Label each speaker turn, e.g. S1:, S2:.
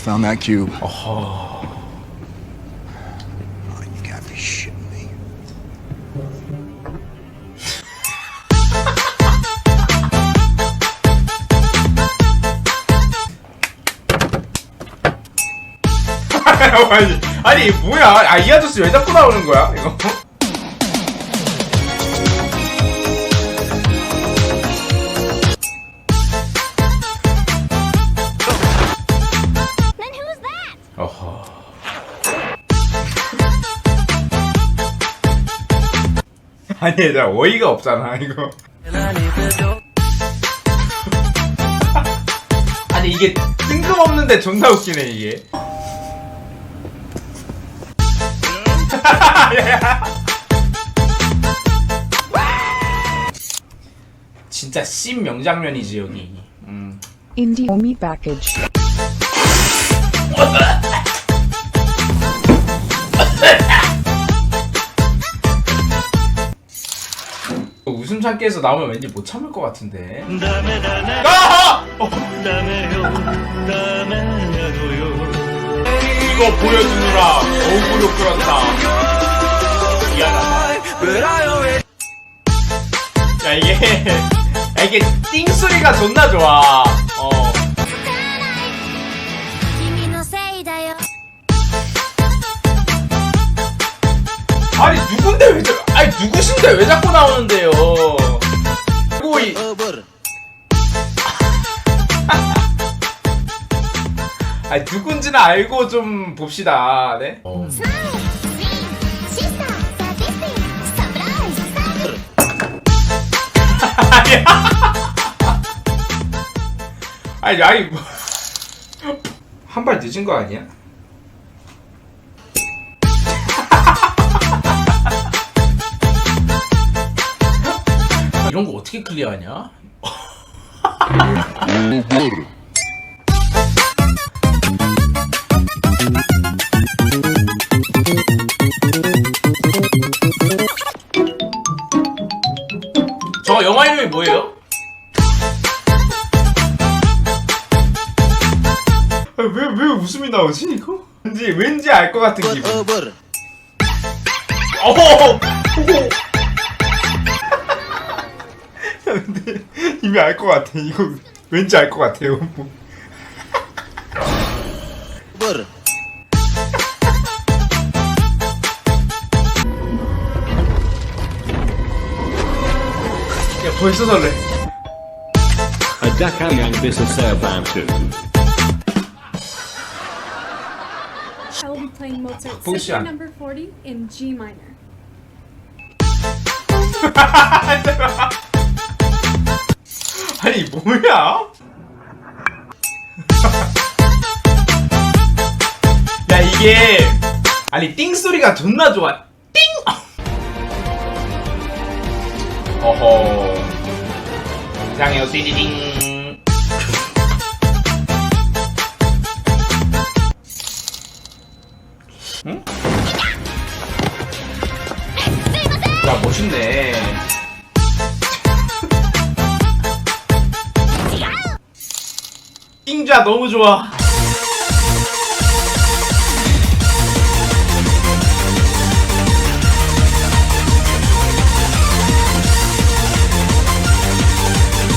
S1: found that cube. Oh, you gotta be shitting me.
S2: 아니, 아니 뭐야? 아 이 아저씨 왜 자꾸 나오는 거야? 이거? 아니 얘들아 어이가 없잖아 이거. 아니 이게 뜬금없는데 존나 웃기네 이게. 진짜 씬 명장면이지 여기. 음.
S3: Indie Omi package.
S2: 웃음 참기에서 나오면 왠지 못 참을 것 같은데. 아! 어, 이거 보여주느라 어그로 끌었다. 미안하다. 야 이게 야, 이게 띵 소리가 존나 좋아. 아니 누군데 왜 자, 아니 누구신데 왜 자꾸 나오는데요? 고이. 아니 누군지는 알고 좀 봅시다. 네. 어.
S4: 아니,
S2: 아니, 아니, 뭐. 한 발 늦은 거 아니야? 이런 거 어떻게 클리어하냐? 저 영화 이름이 뭐예요? 아, 왜, 왜 웃음이 나오지, 이거? 왠지, 왠지 알 것 같은 기분. 어허! 이미 알 것 같아. 이거, 왠지 알 것 같아요. 뭐. 야, 벌써 설레.
S5: A Dakayang Bisa Bantu.
S6: I will be playing Mozart
S2: Bullshit.
S6: Symphony Number 40 in G minor.
S2: 뭐야? 야, 이게. 아니, 띵 소리가 존나 좋아. 띵! 어허. 이상해요, 띠디딩. 응? 야, 멋있네. 띵자 너무 좋아.